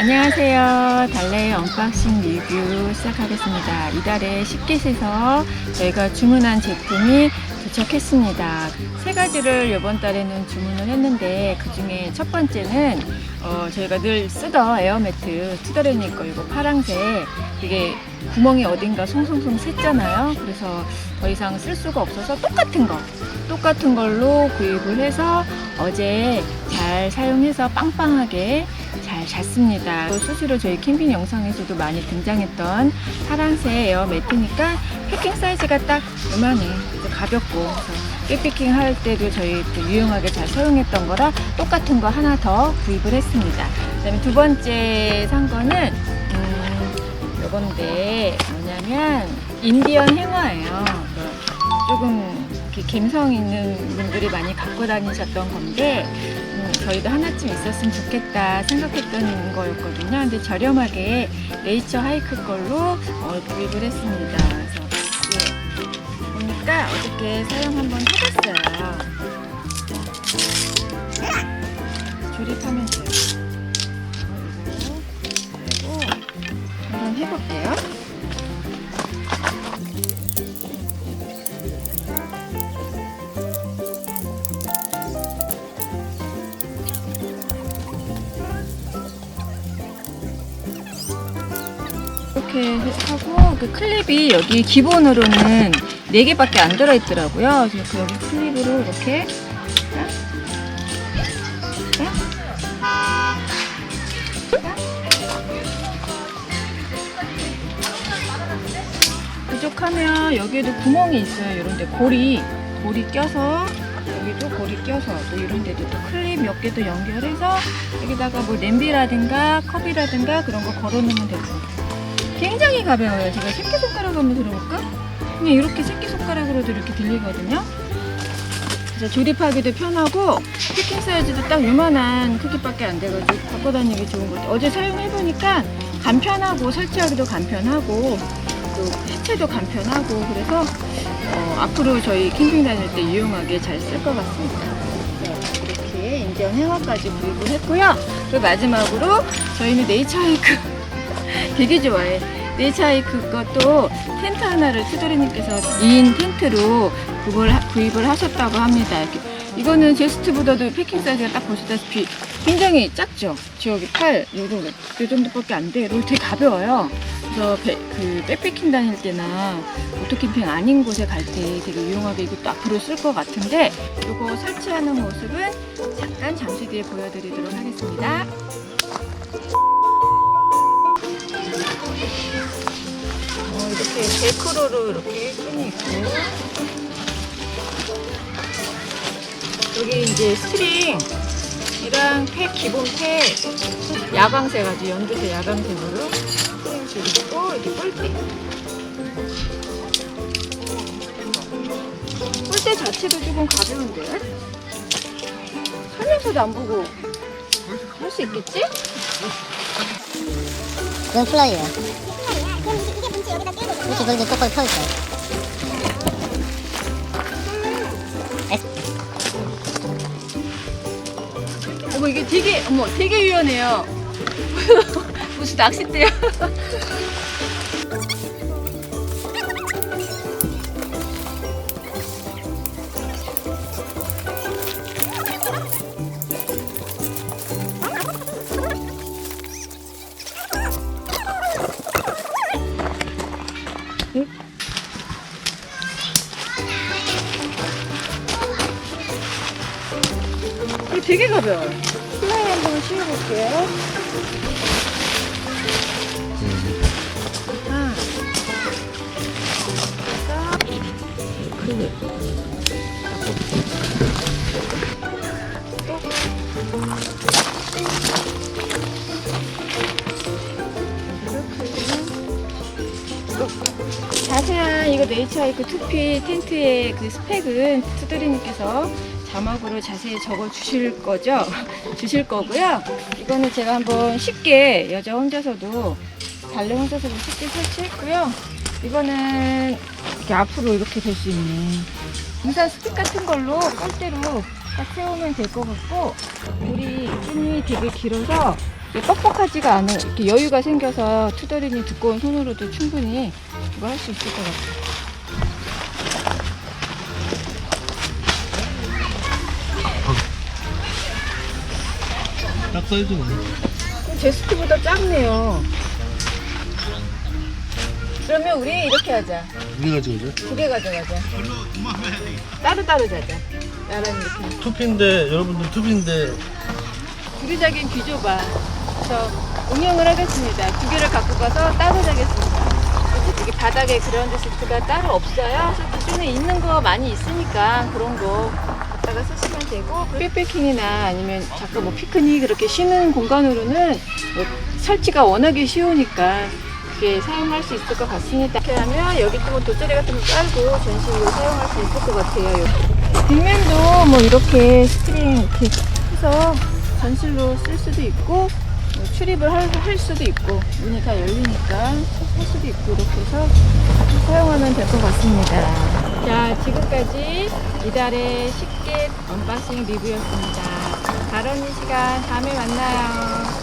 안녕하세요. 달래의 언박싱 리뷰 시작하겠습니다. 이달에 쉽게에서 저희가 주문한 제품이 도착했습니다. 세 가지를 이번 달에는 주문을 했는데 그 중에 첫 번째는 어, 저희가 늘 쓰던 에어매트 투더레니 거 이거 파랑색 이게 구멍이 어딘가 송송송 샜잖아요. 그래서 더 이상 쓸 수가 없어서 똑같은 거 똑같은 걸로 구입을 해서 어제 잘 사용해서 빵빵하게 잘 잤습니다. 또 수시로 저희 캠핑 영상에서도 많이 등장했던 파란색 에어 매트니까 패킹 사이즈가 딱 요만해. 가볍고 백패킹 할 때도 저희 또 유용하게 잘 사용했던 거라 똑같은 거 하나 더 구입을 했습니다. 그다음에 두 번째 산 거는 음, 요건데 뭐냐면 인디언 행어예요. 그 조금 이렇게 감성 있는 분들이 많이 갖고 다니셨던 건데 음, 저희도 하나쯤 있었으면 좋겠다 생각했던 거였거든요. 근데 저렴하게 네이처 하이크 걸로 어, 구입을 했습니다. 그래서 예, 보니까 어저께 사용 한번 해봤어요. 조립하면 돼요. 이렇게 하고 그 클립이 여기 기본으로는 4개밖에 안 들어있더라고요. 그래서 그 여기 클립으로 이렇게. 부족하면 여기에도 구멍이 있어요. 이런데 고리 고리 껴서 여기도 고리 껴서 또 이런 데도 또 클립 몇 개도 연결해서 여기다가 뭐 냄비라든가 컵이라든가 그런 거 걸어놓으면 되고 굉장히 가벼워요. 제가 새끼손가락 한번 들어볼까? 그냥 이렇게 새끼손가락으로도 이렇게 들리거든요. 그래서 조립하기도 편하고 패킹 사이즈도 딱 요만한 크기밖에 안 돼가지고 갖고 다니기 좋은 것 같아요. 어제 사용해보니까 간편하고 설치하기도 간편하고 또 해체도 간편하고 그래서 어, 앞으로 저희 캠핑 다닐 때 유용하게 잘 쓸 것 같습니다. 네, 이렇게 인디언 행어까지 구입을 했고요. 그리고 마지막으로 저희는 네이처 하이크 되게 좋아해. 네이처하이크 것도 텐트 하나를 투도리님께서 2인 텐트로 그걸 하- 구입을 하셨다고 합니다. 이렇게. 이거는 제스트보다도 패킹 사이즈가 딱 보시다시피 굉장히 작죠? 저기 팔, 요 정도, 요 정도밖에 안 돼. 그리고 되게 가벼워요. 그래서 배- 그 백패킹 다닐 때나 오토캠핑 아닌 곳에 갈 때 되게 유용하게 이것도 앞으로 쓸 것 같은데 이거 설치하는 모습은 잠깐 잠시 뒤에 보여드리도록 하겠습니다. 벨크로로 이렇게 끈이 있고. 여기 이제 스트링이랑 팩 기본 팩 야광색 아주 연두색 야광색으로 스트링 줄있고 이렇게 뿔대. 뿔대 자체도 조금 가벼운데? 설명서도 안 보고 할 수 있겠지? 그건 플라이예 이렇게 그렇게 똑바로 펴있어요. 어머 이게 되게 어머 되게 유연해요. 무슨 낚싯대야? 되게 가벼워요. 플라이 한번 씌워볼게요. 자세한 이거 네이처하이크 투피 텐트의 그 스펙은 투드리님께서 자막으로 자세히 적어 주실 거죠? 주실 거고요. 이거는 제가 한번 쉽게 여자 혼자서도 달래 혼자서도 쉽게 설치했고요. 이거는 이렇게 앞으로 이렇게 될 수 있는 우산 스틱 같은 걸로 꼴대로 딱 세우면 될 것 같고 우리 끈이 되게 길어서 뻑뻑하지가 않아요. 이렇게 여유가 생겨서 투덜이니 두꺼운 손으로도 충분히 그거 할 수 있을 것 같아요. 딱 사이즈네. 제스트보다 작네요. 그러면 우리 이렇게 하자. 우리 가지고죠. 두개 가져가자. 따로따로 자자. 나랑 이렇게. 투피인데 여러분들 투피인데 구리자긴 뒤줘봐. 그래서 응용을 하겠습니다. 두 개를 갖고 가서 따로 자겠습니다. 여기 바닥에 그라운드 시트가 따로 없어요. 그래서 기존에 있는 거 많이 있으니까 그런 거 갖다가 쓰시면 되고 백패킹이나 아니면 잠깐 뭐 피크닉 그렇게 쉬는 공간으로는 뭐 설치가 워낙에 쉬우니까 이렇게 사용할 수 있을 것 같습니다. 이렇게 하면 여기 또 돗자리 같은 거 깔고 전시로 사용할 수 있을 것 같아요. 뒷면도 뭐 이렇게 스크린 이렇게 해서 전실로 쓸 수도 있고 뭐 출입을 할, 할 수도 있고 문이 다 열리니까 할 수도 있고 이렇게 해서 사용하면 될 것 같습니다. 자 지금까지 이달의 쉽게 언박싱 리뷰였습니다. 다른 시간 다음에 만나요.